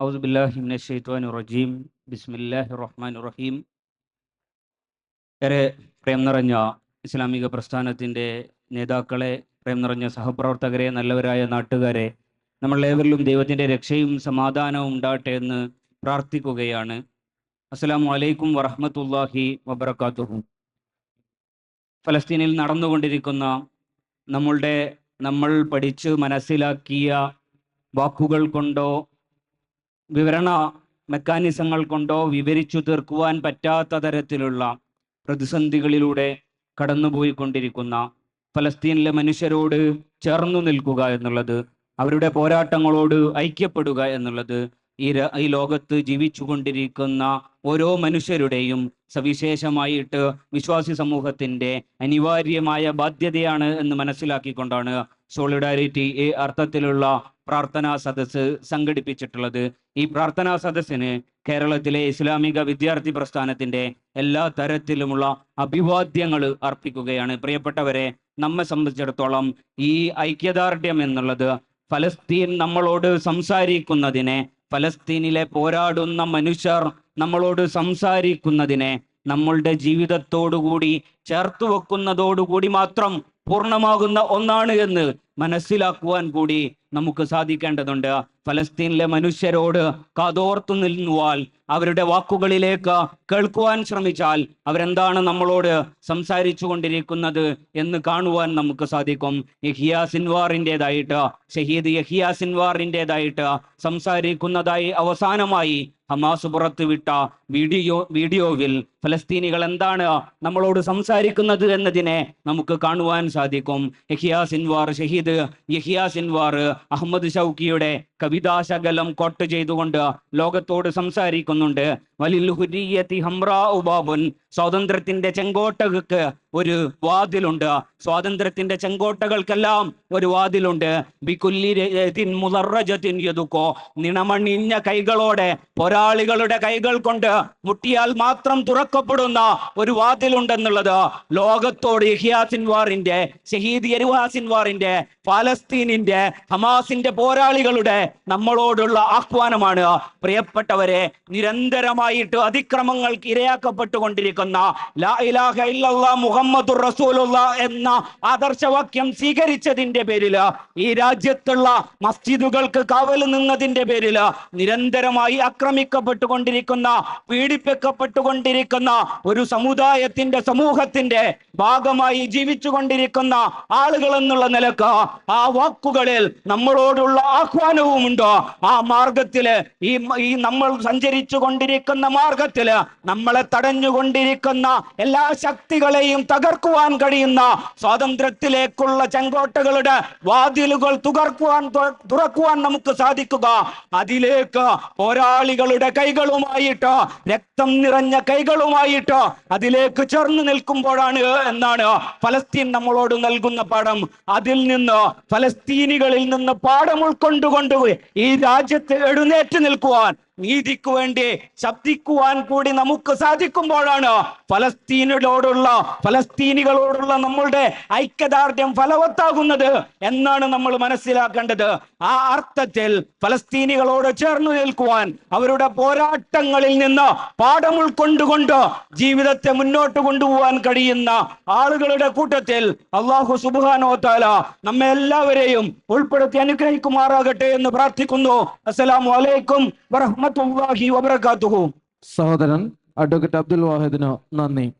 أعوذ بالله من الشيطان الرجيم بسم الله الرحمن الرحيم ഏറെ പ്രേം നിറഞ്ഞ ഇസ്ലാമിക പ്രസ്ഥാനത്തിൻ്റെ നേതാക്കളെ പ്രേം നിറഞ്ഞ സഹപ്രവർത്തകരെ നല്ലവരായ നാട്ടുകാരെ നമ്മളേവരിലും ദൈവത്തിൻ്റെ രക്ഷയും സമാധാനവും ഉണ്ടാകട്ടെ എന്ന് പ്രാർത്ഥിക്കുകയാണ് അസ്സലാമു അലൈക്കും വറഹ്മത്തുള്ളാഹി വബറകാതുഹു ഫലസ്തീനിൽ നടന്നുകൊണ്ടിരിക്കുന്ന നമ്മളുടെ നമ്മൾ പഠിച്ച് മനസ്സിലാക്കിയ വാക്കുകൾ കൊണ്ടോ വിവരണ മെക്കാനിസങ്ങൾ കൊണ്ടോ വിവരിച്ചു തീർക്കുവാൻ പറ്റാത്ത തരത്തിലുള്ള പ്രതിസന്ധികളിലൂടെ കടന്നുപോയിക്കൊണ്ടിരിക്കുന്ന ഫലസ്തീനിലെ മനുഷ്യരോട് ചേർന്നു നിൽക്കുക എന്നുള്ളത് അവരുടെ പോരാട്ടങ്ങളോട് ഐക്യപ്പെടുക എന്നുള്ളത് ഈ ഈ ലോകത്ത് ജീവിച്ചുകൊണ്ടിരിക്കുന്ന ഓരോ മനുഷ്യരുടെയും സവിശേഷമായിട്ട് വിശ്വാസി സമൂഹത്തിന്റെ അനിവാര്യമായ ബാധ്യതയാണ് എന്ന് മനസ്സിലാക്കിക്കൊണ്ടാണ് സോളിഡാരിറ്റി ഈ അർത്ഥത്തിലുള്ള പ്രാർത്ഥനാ സദസ്സ് സംഘടിപ്പിച്ചിട്ടുള്ളത്. ഈ പ്രാർത്ഥനാ സദസ്സിന് കേരളത്തിലെ ഇസ്ലാമിക വിദ്യാർത്ഥി പ്രസ്ഥാനത്തിന്റെ എല്ലാ തരത്തിലുമുള്ള അഭിവാദ്യങ്ങൾ അർപ്പിക്കുകയാണ്. പ്രിയപ്പെട്ടവരെ നമ്മെ സംബന്ധിച്ചിടത്തോളം ഈ ഐക്യദാർഢ്യം എന്നുള്ളത് ഫലസ്തീൻ നമ്മളോട് സംസാരിക്കുന്നതിനെ ഫലസ്തീനിലെ പോരാടുന്ന മനുഷ്യർ നമ്മളോട് സംസാരിക്കുന്നതിനെ നമ്മളുടെ ജീവിതത്തോടുകൂടി ചേർത്ത് വെക്കുന്നതോടുകൂടി മാത്രം പൂർണമാകുന്ന ഒന്നാണ് എന്ന് മനസ്സിലാക്കുവാൻ കൂടി നമുക്ക് സാധിക്കേണ്ടതുണ്ട്. ഫലസ്തീനിലെ മനുഷ്യരോട് കാതോർത്തു നിന്നുവാൽ അവരുടെ വാക്കുകളിലേക്ക് കേൾക്കുവാൻ ശ്രമിച്ചാൽ അവരെന്താണ് നമ്മളോട് സംസാരിച്ചു കൊണ്ടിരിക്കുന്നത് എന്ന് കാണുവാൻ നമുക്ക് സാധിക്കും. യഹിയ സിൻവാറിന്റെതായിട്ട് ഷഹീദ് യഹിയ സിൻവാറിന്റെതായിട്ട് സംസാരിക്കുന്നതായി അവസാനമായി ഹമാസ് പുറത്തുവിട്ട വീഡിയോ വീഡിയോവിൽ ഫലസ്തീനികൾ എന്താണ് നമ്മളോട് സംസാരിക്കുന്നത് എന്നതിനെ നമുക്ക് കാണുവാൻ സാധിക്കും. യഹിയ സിൻവാർ ഷഹീദ് യഹിയ സിൻവാർ അഹമ്മദ് ഷൗക്കിയുടെ കവിതാശകലം കോട്ട് ചെയ്തുകൊണ്ട് ലോകത്തോട് സംസാരിക്കുന്നുണ്ട് ఉండే സ്വാതന്ത്ര്യത്തിന്റെ ചെങ്കോട്ടകൾക്ക് ഒരു വാതിലുണ്ട്. സ്വാതന്ത്ര്യത്തിന്റെ ചെങ്കോട്ടകൾക്കെല്ലാം ഒരു വാതിലുണ്ട്. നിണമണിഞ്ഞ കൈകളോടെ പോരാളികളുടെ കൈകൾ കൊണ്ട് മുട്ടിയാൽ മാത്രം തുറക്കപ്പെടുന്ന ഒരു വാതിലുണ്ടെന്നുള്ളത് ലോകത്തോട് യഹിയാസിൻവാറിന്റെ ഷഹീദ് യരുവാസിൻവാറിന്റെ ഫലസ്തീനിന്റെ ഹമാസിന്റെ പോരാളികളുടെ നമ്മളോടുള്ള ആഹ്വാനമാണ്. പ്രിയപ്പെട്ടവരെ നിരന്തരമായിട്ട് അതിക്രമങ്ങൾക്ക് ഇരയാക്കപ്പെട്ടുകൊണ്ടിരിക്കുന്ന ലാ ഇലാഹ ഇല്ലല്ലാ റസൂലുള്ള എന്ന ആദർശവാക്യം സ്വീകരിച്ചതിന്റെ പേരിൽ ഈ രാജ്യത്തുള്ള മസ്ജിദുകൾക്ക് കാവൽ നിന്നതിന്റെ പേരിൽ നിരന്തരമായി ആക്രമിക്കപ്പെട്ടുകൊണ്ടിരിക്കുന്ന പീഡിപ്പിക്കപ്പെട്ടുകൊണ്ടിരിക്കുന്ന ഒരു സമുദായത്തിന്റെ സമൂഹത്തിന്റെ ഭാഗമായി ജീവിച്ചുകൊണ്ടിരിക്കുന്ന ആളുകൾ എന്നുള്ള നിലയ്ക്ക് ആ വാക്കുകളിൽ നമ്മളോടുള്ള ആഹ്വാനവുമുണ്ട്. ആ മാർഗത്തിൽ ഈ നമ്മൾ സഞ്ചരിച്ചു കൊണ്ടിരിക്കുന്ന മാർഗത്തിൽ നമ്മളെ തടഞ്ഞുകൊണ്ടിരിക്കുന്ന എല്ലാ ശക്തികളെയും തകർക്കുവാൻ കഴിയുന്ന സ്വാതന്ത്ര്യത്തിലേക്കുള്ള ചെങ്കോട്ടകളുടെ വാതിലുകൾ തുകർക്കുവാൻ തുറക്കുവാൻ നമുക്ക് സാധിക്കുക. അതിലേക്ക് പോരാളികളുടെ കൈകളുമായിട്ട് രക്തം നിറഞ്ഞ കൈകളുമായിട്ട് അതിലേക്ക് ചേർന്ന് നിൽക്കുമ്പോഴാണ് എന്നാണ് ഫലസ്തീൻ നമ്മളോട് നൽകുന്ന പാഠം. അതിൽ നിന്ന് ഫലസ്തീനികളിൽ നിന്ന് പാഠം ഉൾക്കൊണ്ടുകൊണ്ട് ഈ രാജ്യത്ത് എഴുന്നേറ്റ് നിൽക്കുവാൻ നീതിക്ക് വേണ്ടി ശബ്ദിക്കുവാൻ കൂടി നമുക്ക് സാധിക്കുമ്പോഴാണ് ഫലസ്തീനിലോടുള്ള ഫലസ്തീനികളോടുള്ള നമ്മളുടെ ഐക്യദാർഢ്യം ഫലവത്താകുന്നത് എന്നാണ് നമ്മൾ മനസ്സിലാക്കേണ്ടത്. ആ അർത്ഥത്തിൽ ഫലസ്തീനികളോട് ചേർന്നു നിൽക്കുവാൻ അവരുടെ പോരാട്ടങ്ങളിൽ നിന്ന് പാഠം ഉൾക്കൊണ്ടുകൊണ്ട് ജീവിതത്തെ മുന്നോട്ട് കൊണ്ടുപോകാൻ കഴിയുന്ന ആളുകളുടെ കൂട്ടത്തിൽ അള്ളാഹു സുബാനോ താല നമ്മെ എല്ലാവരെയും ഉൾപ്പെടുത്തി അനുഗ്രഹിക്കുമാറാകട്ടെ എന്ന് പ്രാർത്ഥിക്കുന്നു. അസ്സലാമു അലൈക്കും. വറഹ്മത്തുള്ളാഹി വബറകാതുഹു. സഹോദരൻ അഡ്വക്കേറ്റ് അബ്ദുൽ വാഹിദിന് നന്ദി.